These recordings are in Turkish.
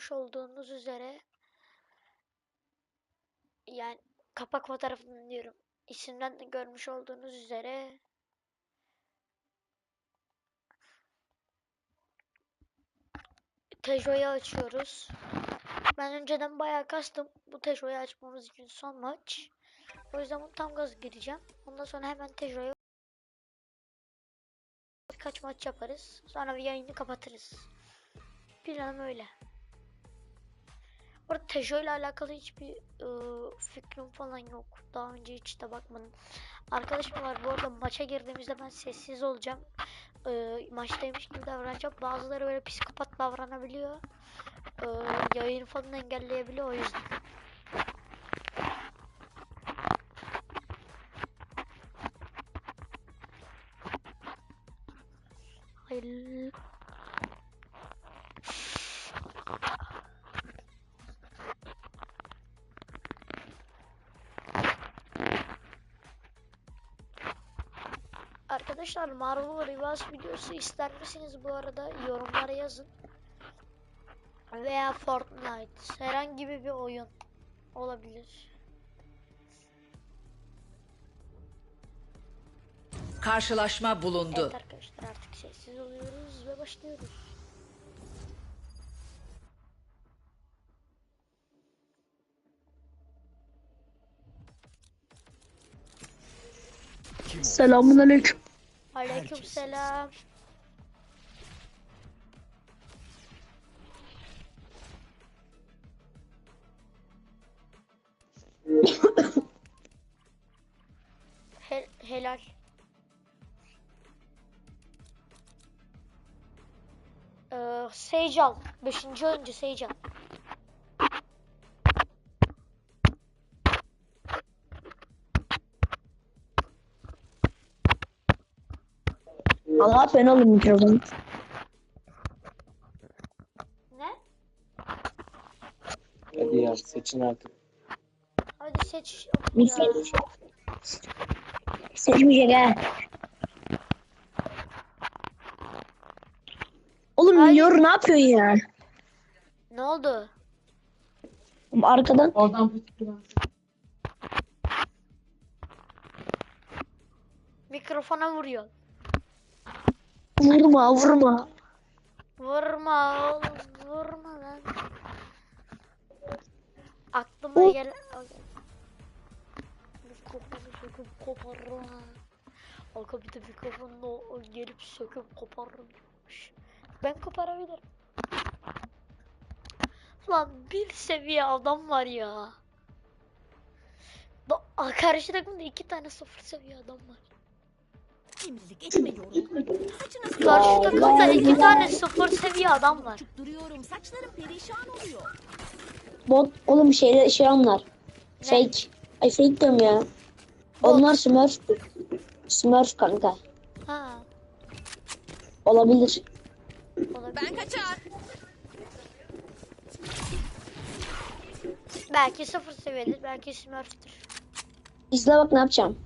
görmüş olduğunuz üzere yani kapak fotoğrafından diyorum. İsimden de görmüş olduğunuz üzere Tejo'yu açıyoruz. Ben önceden bayağı kastım bu Tejo'yu açmamız için son maç. O yüzden bunu tam gaz gireceğim. Ondan sonra hemen Tejo'yu birkaç maç yaparız. Sonra bir yayını kapatırız. Planım öyle. Bu arada Tejo ile alakalı hiçbir ıı, fikrim falan yok. Daha önce hiç de bakmadım. Arkadaşım var bu arada maça girdiğimizde ben sessiz olacağım. Iı, maçtaymış gibi davranacağım. Bazıları böyle psikopat davranabiliyor. Iı, yayını falan engelleyebiliyor o yüzden. Hayır. Arkadaşlar Marvel Rivals videosu ister misiniz bu arada yorumlara yazın. Veya Fortnite herhangi bir oyun olabilir. Karşılaşma bulundu. Evet arkadaşlar artık sessiz oluyoruz ve başlıyoruz. Selamun aleyküm. Aleykümselam. He- helal. Ee, Seycal. Beşinci oyuncu Seycal. Allah ben alın mikrofonu. Ne? Hadi ya seçin artık. Hadi seç. Bir Ya. seç. Seçmeyecek ha. Oğlum Hayır. Minyor ne yapıyorsun ya? Ne oldu? Arkadan Oradan Mikrofona vuruyor. Vurma vurma. Vurma oğlum vurma lan. Aklıma Of. gelen... Mikrofonu söküp koparırım. Arka bir de mikrofonla o- gelip söküp koparırım. Ben koparabilirim. Lan bir seviye adam var ya. Karşı takımda iki tane sıfır seviye adam var. Cimrilik etmiyorum. Saçına Karşı takımda iki tane sıfır seviye adam var. duruyorum. Saçlarım perişan oluyor. Bot oğlum şeyler şey onlar. Fake. Ay fake diyorum ya. Onlar Smurf. Smurf kanka. Ha, Olabilir. olabilir. Ben kaçar. Belki sıfır seviyedir, belki smurftür. İzle bak ne yapacağım.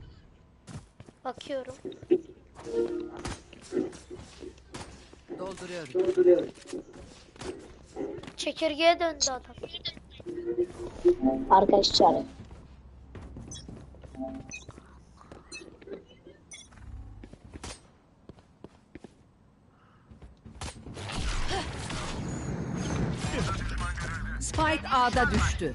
Bakıyorum. Dolduruyorum. Çekirgeye döndü adam. Arkadaşlar. Spike A'da düştü.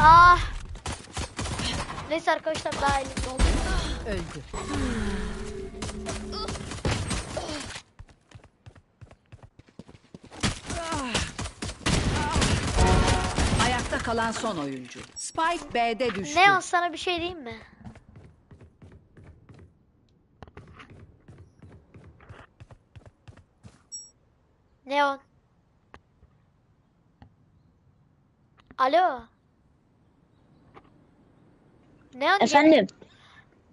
Ah! Neyse arkadaşlar daha elimde oldu. Öldü. Ayakta kalan son oyuncu. Spike B'de düştü. Neon sana bir şey diyeyim mi? Neon. Alo. Neon Efendim.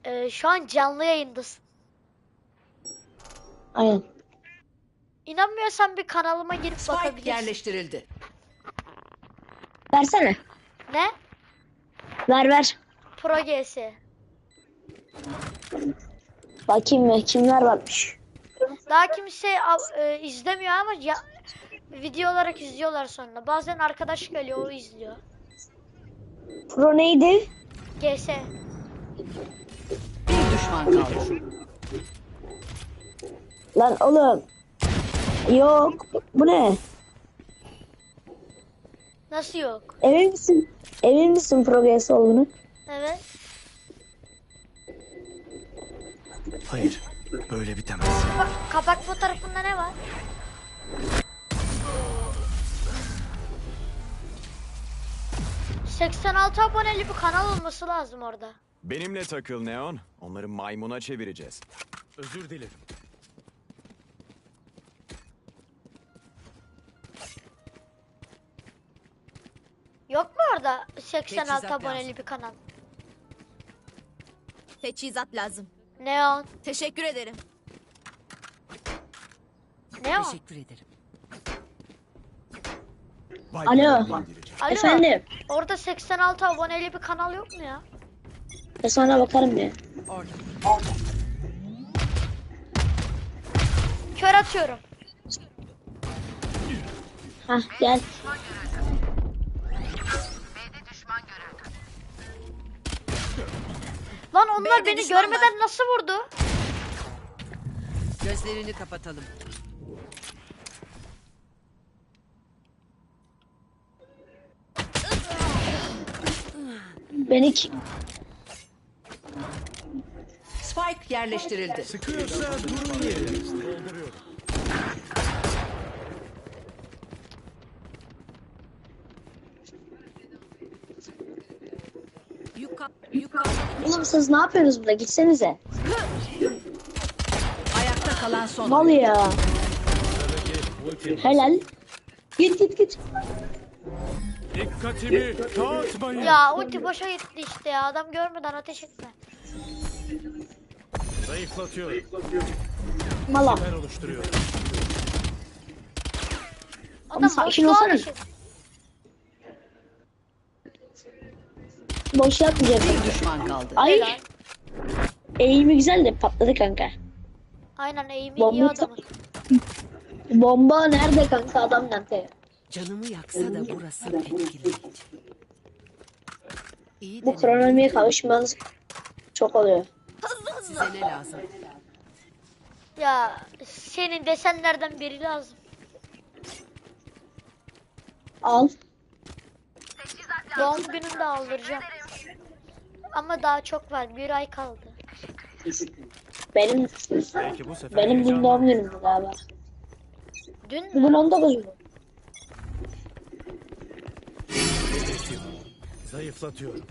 e, şu an canlı yayındasın. Aynen. İnanmıyorsan bir kanalıma girip Spike bakabilirsin. yerleştirildi. Versene. Ne? Ver ver. Pro GS. Bakayım mı? Kimler varmış? Daha kimse av- e, izlemiyor ama ya, video olarak izliyorlar sonra. Bazen arkadaş geliyor o izliyor. Pro neydi? GS. Bir düşman kaldı. Lan oğlum. Yok. Bu ne? Nasıl yok? Emin misin? Emin misin progres olduğunu? Evet. Hayır, böyle bitemez. Bak kapak fotoğrafında ne var? ...86 aboneli bir kanal olması lazım orada. Benimle takıl Neon. Onları maymuna çevireceğiz. Özür dilerim. Yok mu orada 86 Teçhizat aboneli lazım. bir kanal? Teçhizat lazım. Neon. Teşekkür ederim. Neon. Teşekkür ederim. Alo. Alo. Efendim. Orada 86 aboneli bir kanal yok mu ya? E sonra bakarım ya. Orada. Kör atıyorum. Hah gel. Lan onlar B'de beni düşman görmeden nasıl vurdu? Gözlerini kapatalım. Beni ki... Spike yerleştirildi. Sıkıyorsa durun yerinizde. Oğlum siz ne yapıyorsunuz burada? Gitsenize. Ayakta kalan son Mal ya. Helal. Git git git. Dikkatimi dağıtmayın. Ya ulti boşa gitti işte ya. Adam görmeden ateş etme. Zayıflatıyorum. Mala. Ben oluşturuyorum. Adam sakin boşluğa olsana. et- Boş yapmayacak. Bir düşman kaldı. Ay. Helal. Eğimi güzel de patladı kanka. Aynen eğimi iyi Bomba adamın. Bomba nerede kanka adam nerede? Canımı yaksa da burası etkileyici. İyi Bu de kronomiye kavuşmanız çok oluyor. size ne lazım? Ya senin desenlerden biri lazım. Al. Doğum günümde aldıracağım. Ama daha çok var. Bir ay kaldı. Benim Belki bu sefer benim dün heyecanlı. doğum günümdü galiba. Dün mü? Bugün 19 mu? Zayıflatıyorum.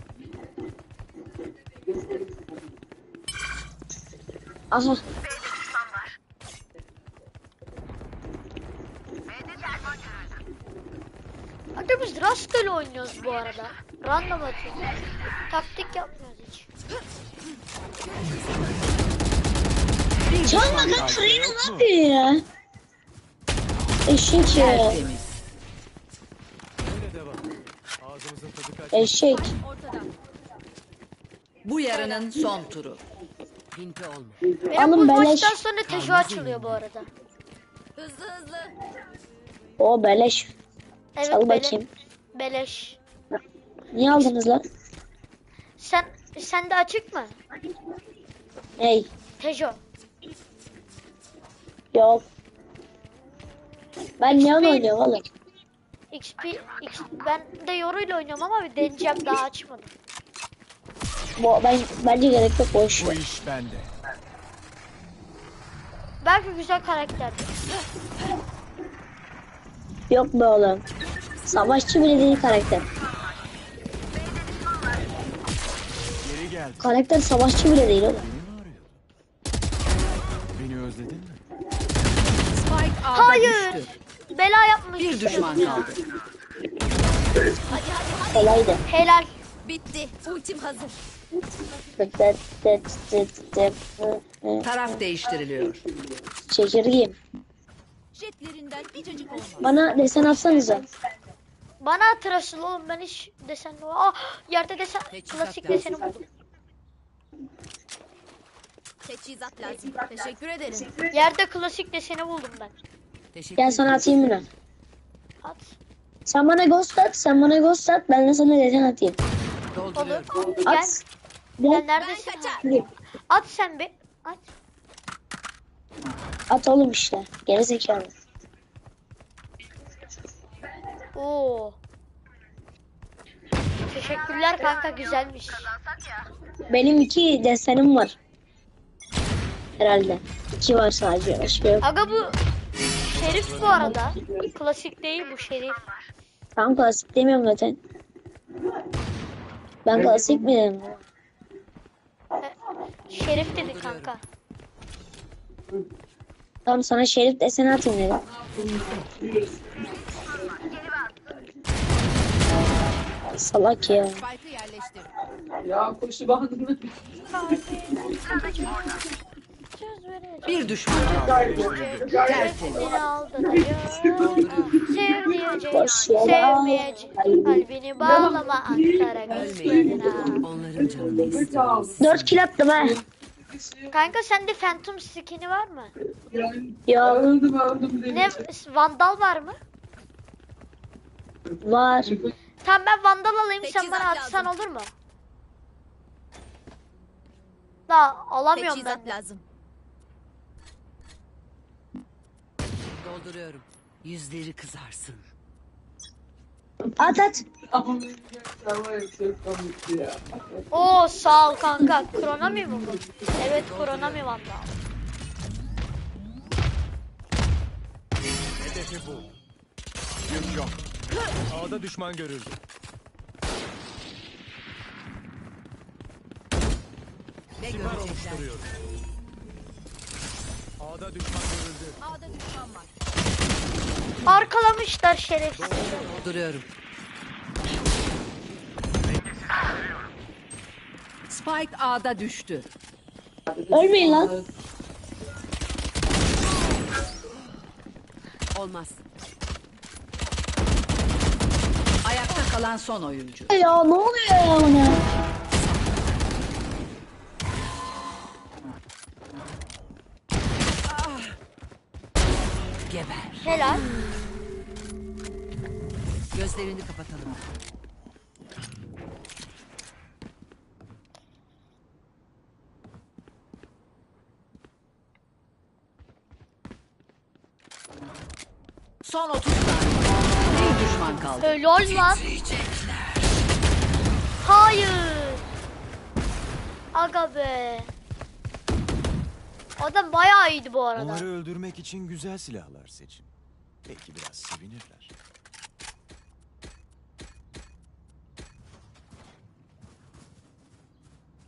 Aha. Hadi biz rastgele oynuyoruz bu arada. Random atıyoruz. Taktik yapmıyoruz hiç. Düşman kanka. Trina ne yapıyor ya? Eşek ya. Tertemiz. Böyle devam. Ağzımızın tadı kaç. Eşek. Bu yarının son turu. Pinti olma. Benim Alın bu beleş. maçtan sonra Tejo açılıyor bu arada. Hızlı hızlı. O beleş. Evet Sal bele- bakayım. beleş. Niye aldınız lan? Sen sen de açık mı? Ney? Tejo. Yok. Ben neon XP oynuyorum oğlum. XP, X, ben de yoruyla oynuyorum ama bir deneyeceğim daha açmadım. Bu, ben, bence gerek yok boş Bu iş bende. Belki güzel karakterdir. Yok be oğlum. Savaşçı bile değil karakter. Geri gel. Karakter savaşçı bile değil oğlum. Beni mi arıyordun? Beni özledin mi? Spike ağda Hayır. düştü. Bela yapmış. Bir düşman kaldı. Kolaydı. Helal. Bitti. Ultim hazır. Taraf değiştiriliyor. Çekirgeyim. Jetlerinden bir cacık olmaz. Bana desen atsanıza. Bana hatırlasın oğlum ben hiç desen ah yerde desen Teçhizat klasik deseni buldum. Teçhizat lazım. Teşekkür ederim. Yerde klasik deseni buldum ben. Teşekkür Gel sana atayım bunu. At. Sen bana ghost at, sen bana ghost at, ben de sana desen atayım. Olur. Gel. At. Gel Gel, neredesin? At sen bir. At. at oğlum işte. Geri zekalı. Oo. Teşekkürler kanka güzelmiş. Benim iki desenim var. Herhalde. İki var sadece. Başka yok. Aga bu şerif bu arada. Klasik değil bu şerif. Tam klasik demiyorum zaten. Ben klasik mi dedim? Şerif dedi kanka. Tamam sana şerif deseni atayım dedim. Salak ya. Spike'ı yerleştir. Ya koşu bandını. Bir düşman kaldı. Yere Sevmeyeceğim. Kalbini bağlama Ankara kızlarına. Onların canını istiyor. Dört kill attım ha. Kanka sende Phantom skin'i var mı? Ya Öldüm öldüm dedim. Ne Vandal var mı? var. Tamam ben Vandal alayım sen bana atsan olur mu? Daha alamıyorum ben. Teçhizat lazım. Dolduruyorum. Yüzleri kızarsın. At at. Oo sağ ol kanka. Kronomi mi bu? Evet Kronomi Vandal. Hedefi bu. Yük yok. A'da düşman görüldü. Ne Siper görecekler? oluşturuyorum. A'da düşman görüldü. A'da düşman var. Arkalamışlar şerefsiz. Dolduruyorum. Spike A'da düştü. Ölmeyin lan. Olmaz. Ayakta kalan son oyuncu. Ya ne oluyor ya buna? Geber. Helal. Gözlerini kapatalım. Son 30 saniye. Bir düşman kaldı. Helal lan. Hayır. Aga be. Adam bayağı iyiydi bu arada. Onları öldürmek için güzel silahlar seçin. Belki biraz sevinirler.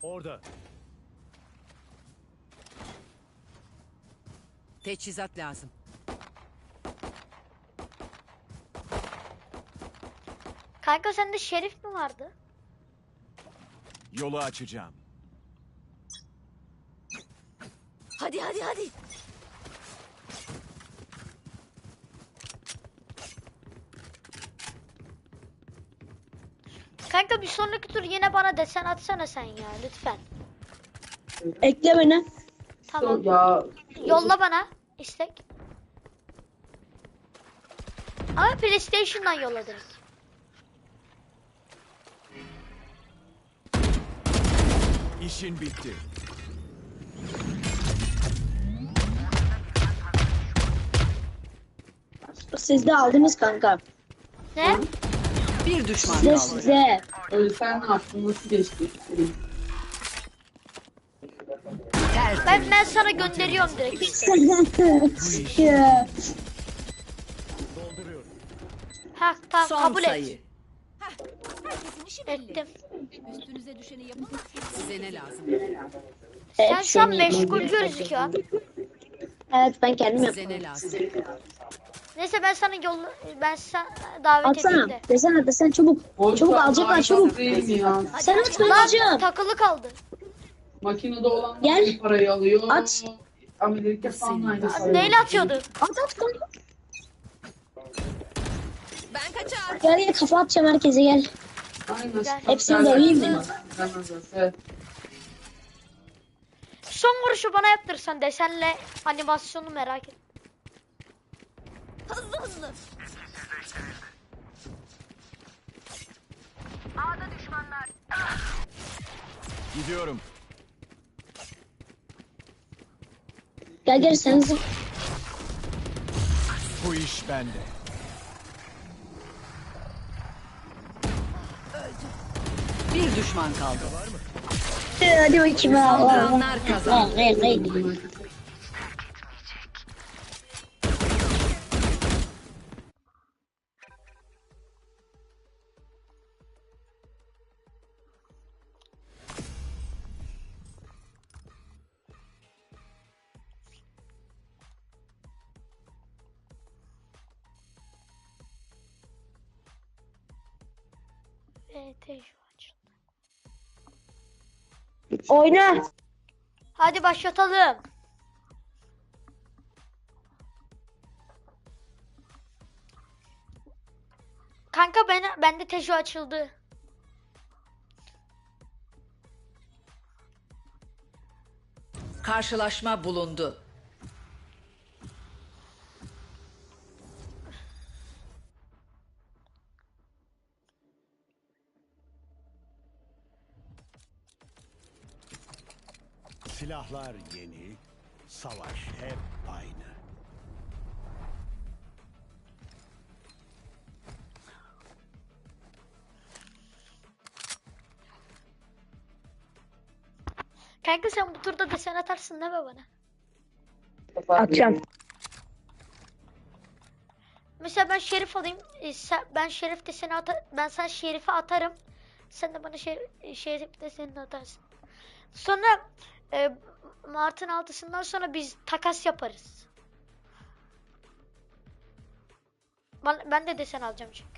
Orada. Teçhizat lazım. Kanka sende şerif mi vardı? Yolu açacağım. Hadi hadi hadi. Kanka bir sonraki tur yine bana desen atsana sen ya lütfen. Ekle beni. Tamam. Ya Yolla bana istek. Ama PlayStation'dan yolla direkt. İşin bitti. Siz de aldınız kanka. Ne? Bir düşman Size kaldı. size. öyle sen ne yaptın? Nasıl geçti? Tertemiz. Ben ben sana gönderiyorum direkt işte. Ya. Ha tamam Son kabul et. sayı. Herkesin işi belli. Ettim. Üstünüze düşeni yapın. Size ne lazım? Sen Evet, şu an meşgul gözüküyor. Evet ben kendim Size ne lazım? Neyse ben sana yolla ben sana davet edeyim Atsana. de. Desene desen çabuk. Boş Çabuk alacaklar daha çabuk. değil mi ya? Sen at ben Lan alacağım. takılı kaldı. Makinede olan Gel. parayı alıyor. At. Amerika falan aynı parayı Neyle alıyor. atıyordu? At at kanka. Ben kaçar. Gel gel kafa atacağım herkese gel. Aynen. Hepsini döveyim mi? Evet. Son vuruşu bana yaptırsan desenle animasyonu merak et. Hızlı hızlı. Gidiyorum. Gel gel sen zıp. Bu iş bende. Bir düşman kaldı. Hadi bakayım. Saldıranlar kazandı. Hayır hayır. Evet, tecrübe açıldı. Oyna. Hadi başlatalım. Kanka ben bende tejo açıldı. Karşılaşma bulundu. Silahlar yeni, savaş hep aynı. Kanka sen bu turda desen atarsın mi bana? Atacağım. Mesela ben şerif alayım. e, sen- ben şerif deseni atar. Ben sen şerifi atarım. Sen de bana şer, şerif deseni atarsın. Sonra e, Mart'ın altısından sonra biz takas yaparız. Ben, ben de desen alacağım çünkü.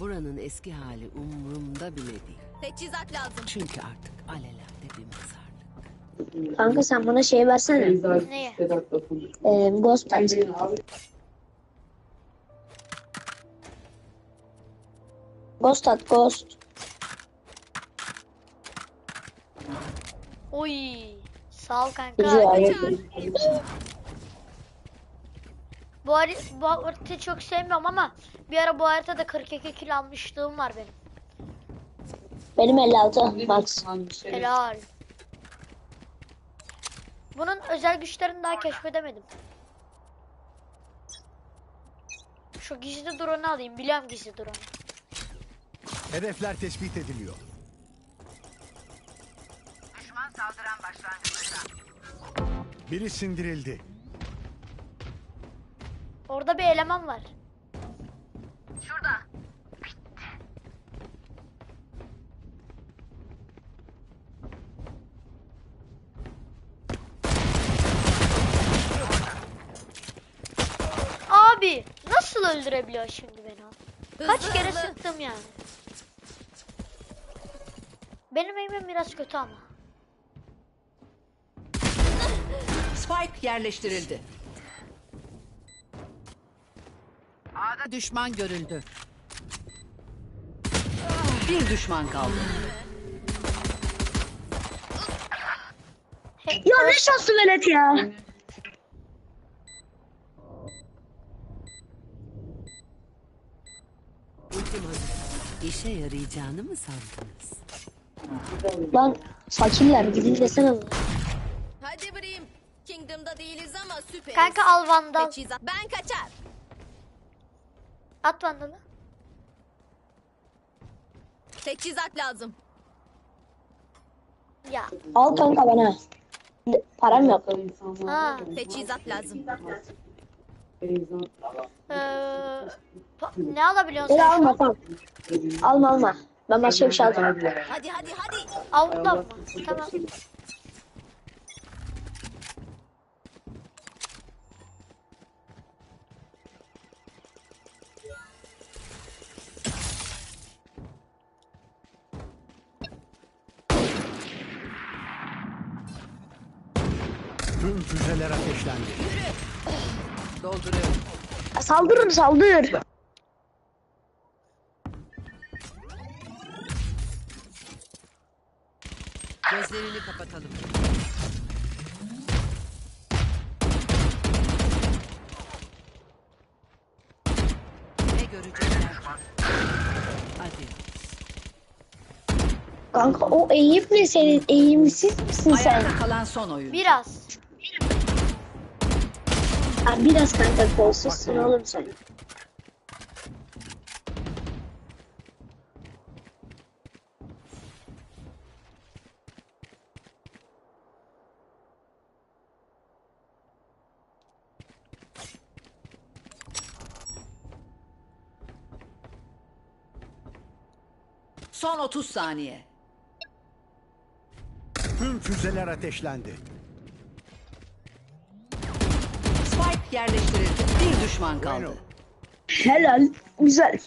Buranın eski hali umurumda bile değil. Teçhizat lazım. Çünkü artık alelade bir mezarlık. Kanka sen bana şey versene. Neye? Ee, ghost at. Ghost at ghost. Oy. Sağ ol kanka. Güzel. Bu, hari- bu haritayı çok sevmiyorum ama bir ara bu haritada 42 kilo almışlığım var benim. Benim 56 max. Şey, Helal. Bunun özel güçlerini daha keşfedemedim. Şu gizli drone'u alayım. Biliyorum gizli drone'u. Hedefler tespit ediliyor. Biri sindirildi. Orada bir eleman var. Abi nasıl öldürebiliyor şimdi beni? Kaç kere sıktım yani. Benim eğimim biraz kötü ama. Spike yerleştirildi. Düşman görüldü. Bir düşman kaldı. Ya ne şanslı velet ya. Ultim hazır. İşe yarayacağını mı sandınız? Lan fakirler gidin desene. Hadi Brim. Kingdom'da değiliz ama süperiz. Kanka al vandal. Teçhizat. Ben kaçar. At vandalı. Teçhizat lazım. Ya. Al kanka bana. Param yok. Ha. Teçhizat lazım. Ee, ne alabiliyorsun sen şu alma an? tamam. Alma alma. Ben başka bir şey alacağım. Hadi hadi hadi. Avutla mı? Tamam. Tüm füzeler ateşlendi. Dolduruyorum. Saldırın saldır. Gözlerini kapatalım. Ne görecekler? Hadi. Kanka o eğim ne senin? Eğimsiz misin sen? Ayakta kalan son oyuncu. Biraz. Ha, biraz kanka kolsuzsun oğlum sen. Son 30 saniye. Tüm füzeler ateşlendi. Spike yerleştirildi. Bir düşman kaldı. Helal. Güzel.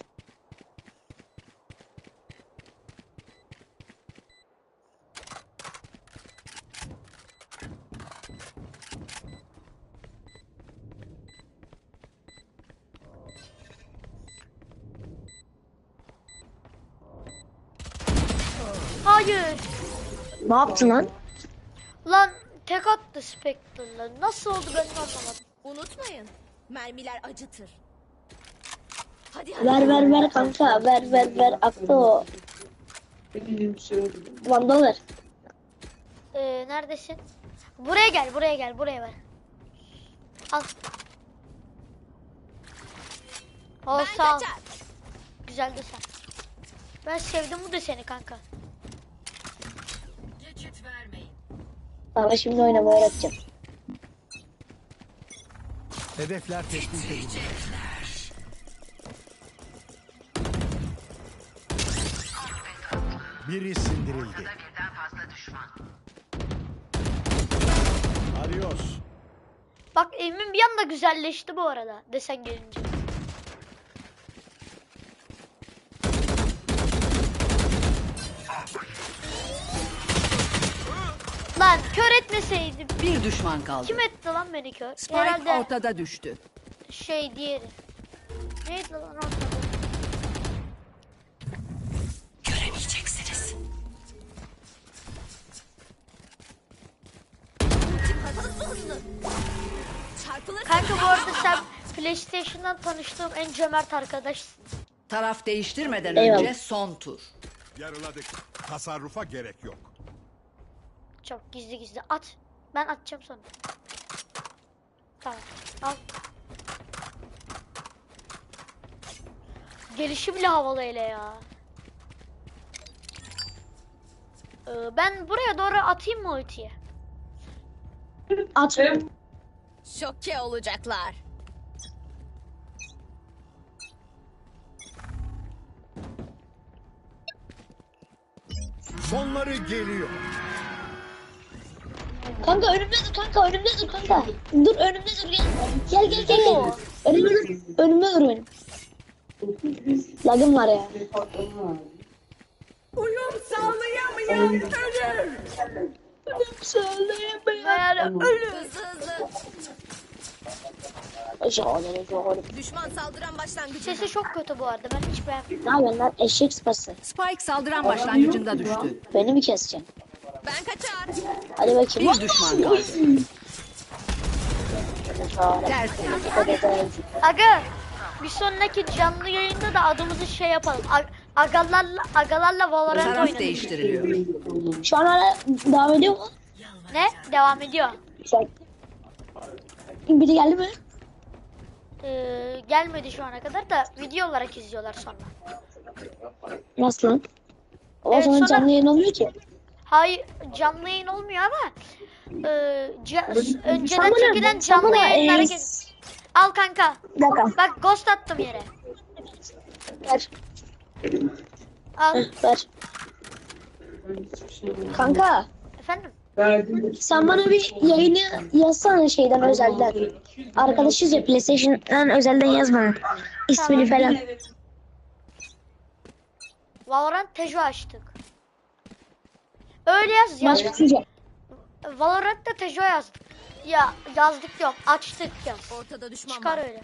Hayır. Ne yaptın lan? Lan tek attı Spectre'la. Nasıl oldu ben anlamadım. Unutmayın. Mermiler acıtır. Hadi hadi. Ver ver ver kanka. Ver ver ver. Aktı o. Vandal ver. Ee, neredesin? Buraya gel, buraya gel, buraya ver. Al. Ol Ben sağ ol. kaçar. Güzeldi sen. Ben sevdim bu da seni kanka. Sana şimdi oynamayı öğreteceğim. Hedefler tespit edildi. Biri sindirildi. Adios. Bak evimin bir anda güzelleşti bu arada desen gelince. Kör etmeseydim. Bir düşman kaldı. Kim etti lan beni kör? Spike Herhalde ortada düştü. şey diğeri. Neydi lan ortada? Göremeyeceksiniz. Kanka bu arada sen PlayStation'dan tanıştığım en cömert arkadaşsın. Taraf değiştirmeden Eyvallah. önce son tur. Yarıladık. Tasarrufa gerek yok. Çok gizli gizli at. Ben atacağım sonra. Tamam. Al. Gelişi bile havalı hele ya. Ee, ben buraya doğru atayım mı ultiyi? At. Şoke olacaklar. Sonları geliyor. Kanka önümde dur kanka önümde dur kanka. Dur önümde dur gel. Gel gel gel gel. Önümde dur. Önümde dur benim. Lagım var ya. Uyum sağlayamayan ölür. Yani ölü. Hızlı hızlı. Şöyle şöyle. Düşman saldıran başlangıcı. Sesi çok kötü bu arada. Ben hiç beğenmedim. Ne yapıyorsun lan eşek sıpası? Spike saldıran başlangıcında düştü. Beni mi keseceksin? Ben kaçar. Hadi bakayım. Bir düşman kaldı. Aga bir sonraki canlı yayında da adımızı şey yapalım. Ag- Agalarla, agalarla Valorant oynayalım. değiştiriliyor. Şu an hala devam ediyor mu? Ne? Devam ediyor. Güzel. Biri geldi mi? Ee, gelmedi şu ana kadar da video olarak izliyorlar sonra. Nasıl lan? O Evet, zaman sonra- canlı yayın olmuyor ki. Hayır canlı yayın olmuyor ama e, ca- önceden Sen bana- çekilen canlı bana, yayınlara e. Al kanka. Dakika. Bak ghost attım yere. Ver. Al. Ver. Kanka Efendim? Sen bana bir yayını yazsana şeyden özelden. Arkadaşız ya PlayStation'dan özelden yaz bana. İsmini falan. Valorant Tejo açtık. Öyle yaz ya. Maç bitince. Valorant'ta Tejo yazdık. Ya yazdık diyorum. Açtık ya. Ortada düşman Çıkar var. öyle.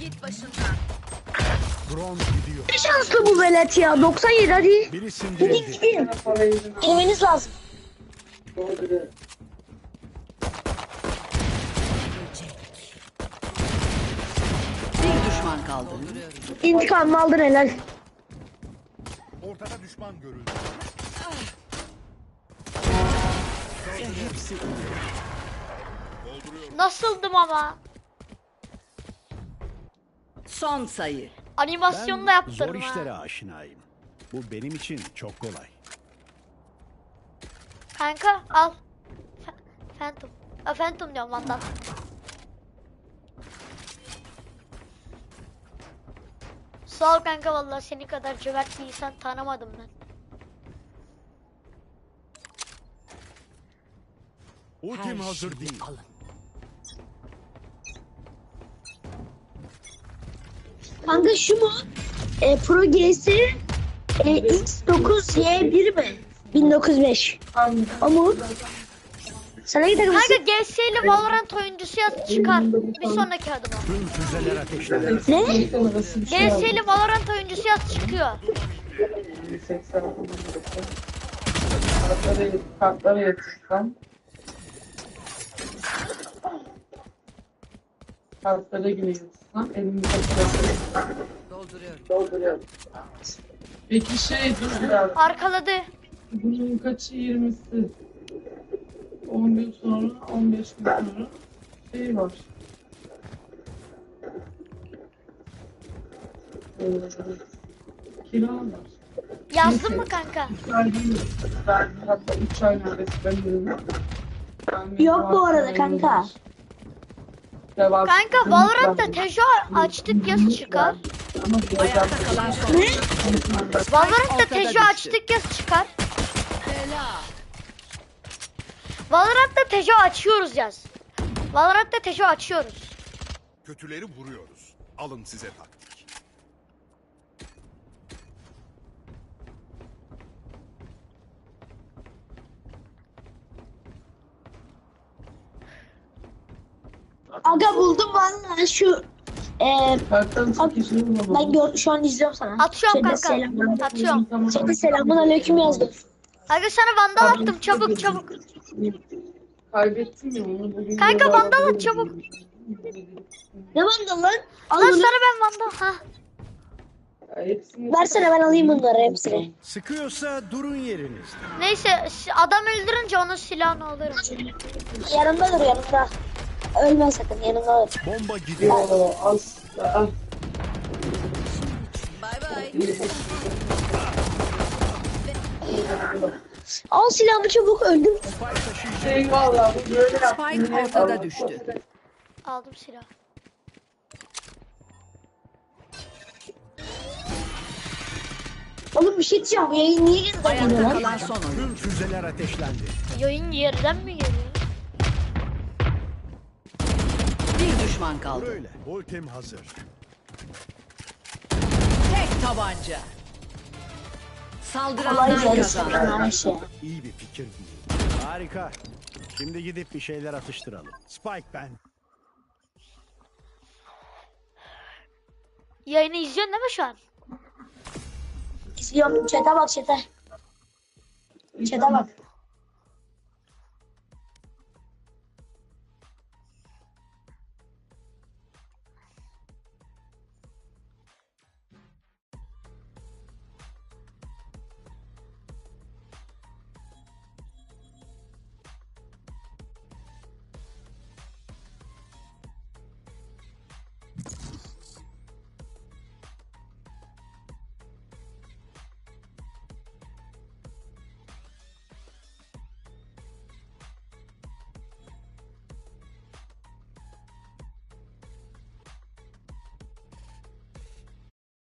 Git başımdan. Drone gidiyor. Ne şanslı bu velet ya. 97 hadi. Biri Gidin gidin. Girmeniz lazım. Bir düşman kaldı. İntikamını aldın helal. Ortada düşman görüldü. Nasıldım ama? Son sayı. Animasyonla Zor yaptırdım ha. işlere aşinayım. Bu benim için çok kolay. Kanka al. Phantom. A, Phantom diyorum Vandal. Sağ ol kanka vallahi seni kadar cömert bir insan tanımadım ben. Ultim hazır değil. Alın. Kanka şu mu? E, Pro GS e, X9Y1 mi? 1905. O mu? Sana takımısın? Kanka GS ile Valorant oyuncusu yaz çıkar. Bir sonraki adıma. Tüm füzeler ateşlendi. Ne? Arası bir GS ile Valorant oyuncusu yaz çıkıyor. 80 Kartlara, yatırsam. Kartlara elimde kartlara Dolduruyorum. dolduruyorum. Peki şey dur biraz. Arkaladı. Bunun kaçı 20'si? 10 gün sonra, 15 gün sonra şey var. Ee, kira var. Yazdın mı kanka? Verdiğim, verdiğim hatta 3 ay neredeyse ben. Ben Yok bu arada kanka. Devam- Kanka Valorant'ta Tejo açtık yaz çıkar. Ayakta kalan son. Valorant'ta ortada Tejo açtık yaz çıkar. Bela. Valorant'ta Tejo açıyoruz yaz. Valorant'ta Tejo açıyoruz. Kötüleri vuruyoruz. Alın size taktik. Aga buldum valla şu e, bulamadım. ben gör, şu an izliyorum sana. Atıyorum Şeyde kanka. selam- Atıyorum. Şeyde selamun aleyküm yazdım. Aga sana vandal attım çabuk çabuk. Kaybettim ya onu bugün. Kanka, vandal at çabuk. Ne vandal lan? Al bunu. sana ben vandal. Ha. Ya hepsini Versene ben alayım bunları hepsini. Sıkıyorsa durun yerinizde. Neyse si- adam öldürünce onun silahını alırım. Yanımda dur yanımda. Ölme sakın yanımda dur. Bomba gidiyor. Az. Ah, Bay bay. Al silahımı çabuk öldüm. Şey valla bu böyle. Spike ortada düştü. Aldım silah. Oğlum bir şey diyeceğim. Yayın niye yeniden geliyor Ayakta lan? kalan son oyun. Tüm füzeler ateşlendi. Yayın yerden mi geliyor? Bir düşman kaldı. Böyle. Ultim hazır. Tek tabanca. Kolay Saldıranlar gelsin. kazandı. Ayşe. İyi bir fikir. Harika. Şimdi gidip bir şeyler atıştıralım. Spike ben. Yayını izliyorsun değil mi şu an? İzliyorum. Çete bak çete. Çete bak.